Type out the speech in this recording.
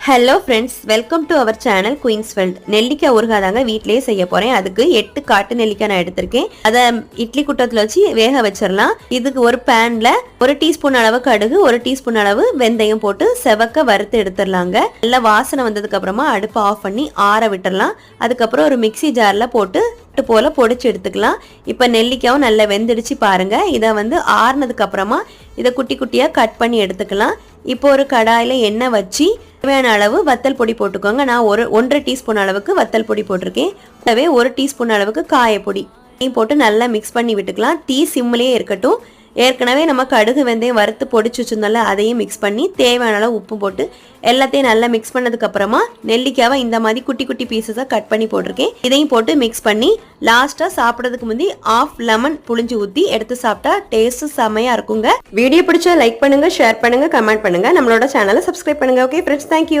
Hello friends welcome to our channel குயின்ஸ்வெல்ட் நெல்லிக்காய் ஊறுகாய் தாங்க வீட்டிலேயே செய்ய போகிறேன் அதுக்கு எட்டு காட்டு நெல்லிக்காய் நான் எடுத்திருக்கேன். அதை இட்லி குட்டத்தில் வச்சு வேக வச்சிடலாம். இதுக்கு ஒரு பேனில் ஒரு டீஸ்பூன் அளவு கடுகு ஒரு டீஸ்பூன் அளவு வெந்தயம் போட்டு செவக்க வறுத்து எடுத்துடலாங்க. நல்லா வாசனை வந்ததுக்கு அப்புறமா அடுப்பை ஆஃப் பண்ணி ஆற விட்டுடலாம். அதுக்கப்புறம் ஒரு மிக்ஸி ஜாரில் போட்டு பொட்டு போல பொடிச்சு எடுத்துக்கலாம். இப்போ நெல்லிக்காயும் நல்லா வெந்துடுச்சு பாருங்க. இதை வந்து ஆறுனதுக்கு அப்புறமா இதை குட்டி குட்டியாக கட் பண்ணி எடுத்துக்கலாம். இப்போ ஒரு கடாயில் எண்ணெய் வச்சு தேவையான அளவு வத்தல் பொடி போட்டுக்கோங்க. நான் ஒரு ஒன்றரை டீஸ்பூன் அளவுக்கு வத்தல் பொடி போட்டிருக்கேன். கூடவே ஒரு டீஸ்பூன் அளவுக்கு காயப்பொடி. போட்டு நல்லா மிக்ஸ் பண்ணி விட்டுக்கலாம். தீ சிம்லேயே இருக்கட்டும். ஏற்கனவே நம்ம கடுகு வெந்தயம் வறுத்து பொடிச்சு வச்சுருந்தோம்ல அதையும் மிக்ஸ் பண்ணி தேவையான அளவு உப்பு போட்டு எல்லாத்தையும் நல்லா மிக்ஸ் பண்ணதுக்கு அப்புறமா நெல்லிக்காவை இந்த மாதிரி குட்டி குட்டி பீசஸாக கட் பண்ணி போட்டிருக்கேன். இதையும் போட்டு மிக்ஸ் பண்ணி லாஸ்ட்டாக சாப்பிட்றதுக்கு முந்தி ஆஃப் லெமன் புளிஞ்சு ஊற்றி எடுத்து சாப்பிட்டா டேஸ்ட் செமையாக இருக்குங்க. வீடியோ பிடிச்சா லைக் பண்ணுங்க ஷேர் பண்ணுங்க கமெண்ட் பண்ணுங்க. நம்மளோட சேனலை சப்ஸ்கிரைப் பண்ணுங்க ஓகே ஃப்ரெண்ட்ஸ் தேங்க்யூ